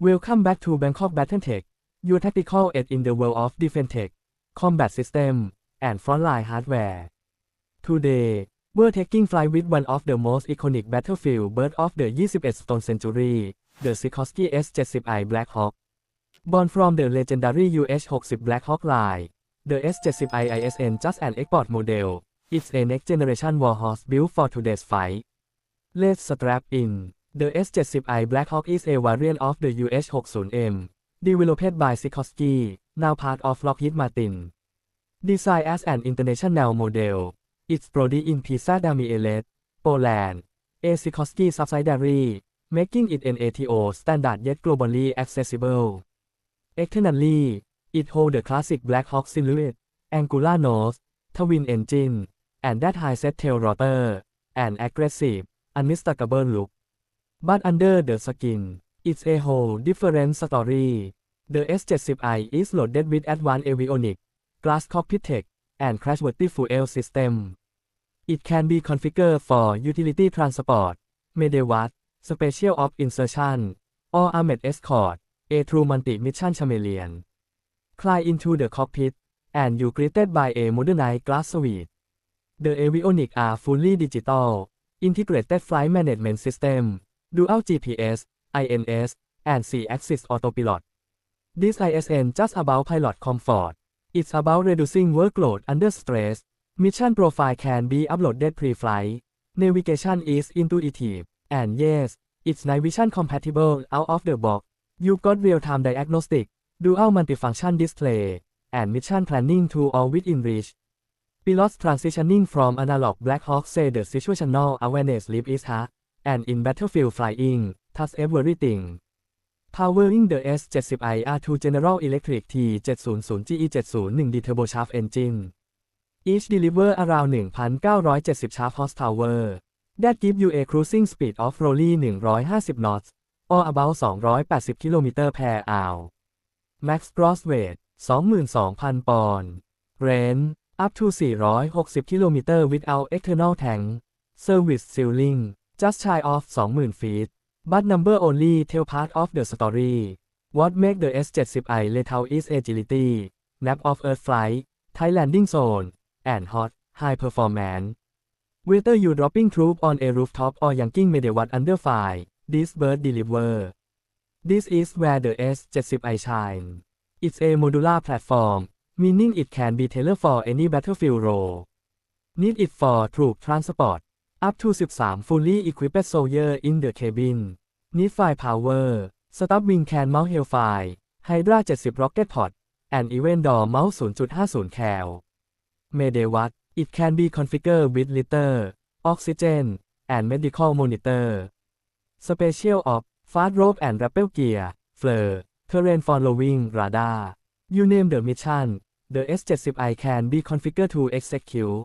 Welcome back to Bangkok Battletech, your tactical edge in the world of defense tech, combat system, and frontline hardware. Today, we're taking flight with one of the most iconic battlefield bird of the 21st century, the Sikorsky S-70i Black Hawk. Born from the legendary UH-60 Black Hawk line, the S-70i ISN just an export model, it's a next-generation warhorse built for today's fight. Let's strap in. The S-70i Black Hawk is a variant of the UH-60M, developed by Sikorsky, now part of Lockheed Martin. Designed as an international model, it's produced in Pisa Damielet, Poland, a Sikorsky subsidiary, making it an ATO standard yet globally accessible. Externally, it holds the classic Black Hawk silhouette, angular nose, twin engine, and that high-set tail rotor, an aggressive, unmistakable look. But under the skin, it's a whole different story. The S-70i is loaded with advanced avionics, glass cockpit tech, and crashworthy fuel system. It can be configured for utility transport, medevac, special op insertion, or armored escort, a true multi-mission chameleon. Climb into the cockpit, and you greeted by a modernized glass suite. The avionics are fully digital, integrated flight management system, dual GPS, INS, and 6-axis autopilot. This ISN just about pilot comfort. It's about reducing workload under stress. Mission profile can be uploaded pre-flight. Navigation is intuitive. And yes, it's night vision compatible out of the box. You've got real-time diagnostic, dual multifunction display, and mission planning to all within reach. Pilots transitioning from analog Black Hawk say the situational awareness leap is hard, and in battlefield flying, touch everything. Powering the S-70i R2 General Electric T700 GE701D turboshaft engine. Each deliver around 1,970 shaft horsepower. That give you a cruising speed of roughly 150 knots, or about 280 km per hour. Max gross weight 22,000 ปอนด์ Range up to 460 km without external tank. Service ceiling just shy of 20,000 feet. But number only tell part of the story. What make the S-70i lethal is agility, nap of earth flight, tight landing zone, and hot, high performance. Whether you dropping troop on a rooftop or yanking medevac under fire, this bird deliver. This is where the S-70i shine. It's a modular platform, meaning it can be tailored for any battlefield role. Need it for troop transport, up to 13 fully equipped soldier in the cabin. Need firepower. Stop wing can mount Hellfire, Hydra 70 rocket pod, and even door mount 0.50 cal. Medevac, it can be configured with litter, oxygen, and medical monitor. Special op, fast rope and rappel gear, flare, terrain following radar. You name the mission, the S-70i can be configured to execute.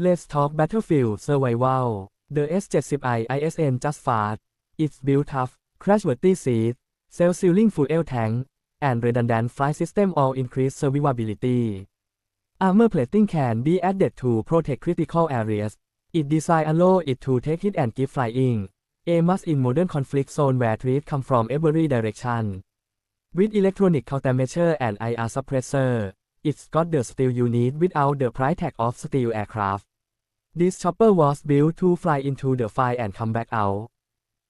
Let's talk battlefield survival. The S-70i ISN just fast. It's built tough, crashworthy seat, self-sealing fuel tank, and redundant flight system all increase survivability. Armor plating can be added to protect critical areas. It design allow it to take hit and keep flying. Must in modern conflict zone where threats come from every direction. With electronic countermeasure and IR suppressor, it's got the steel you need without the price tag of steel aircraft. This chopper was built to fly into the fire and come back out.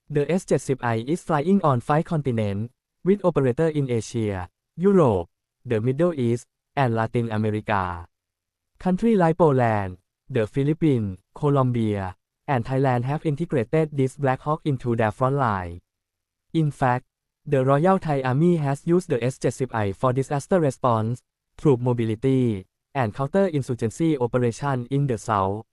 The S-70i is flying on five continents, with operators in Asia, Europe, the Middle East, and Latin America. Countries like Poland, the Philippines, Colombia, and Thailand have integrated this Black Hawk into their front line. In fact, the Royal Thai Army has used the S-70i for disaster response, troop mobility, and counter-insurgency operation in the south.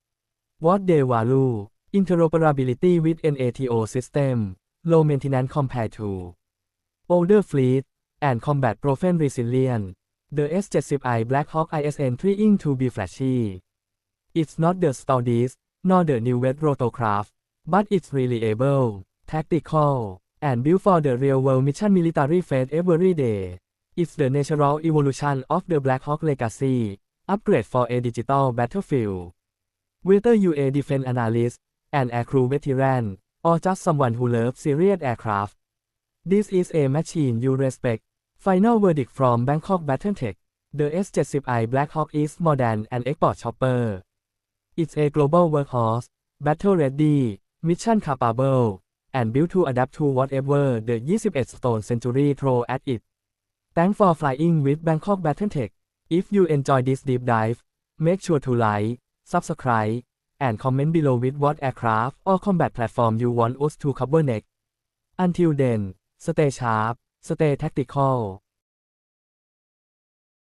What they value, interoperability with NATO system, low maintenance compared to older fleet, and combat proven resilient. The S-70i Black Hawk ISN 3 to be flashy. It's not the stoutest, nor the newest rotorcraft, but it's reliable, tactical, and built for the real-world mission military face every day. It's the natural evolution of the Black Hawk legacy, upgrade for a digital battlefield. Whether you a defense analyst, an aircrew veteran, or just someone who loves serious aircraft, This is a machine you respect. Final verdict from Bangkok Battletech. The S-70i Black Hawk is more than an export chopper. It's a global workhorse, battle ready, mission capable, and built to adapt to whatever the 21 Stone Century throw at it. Thanks for flying with Bangkok Battletech. If you enjoy this deep dive, make sure to like, subscribe, and comment below with what aircraft or combat platform you want us to cover next. Until then, stay sharp, stay tactical.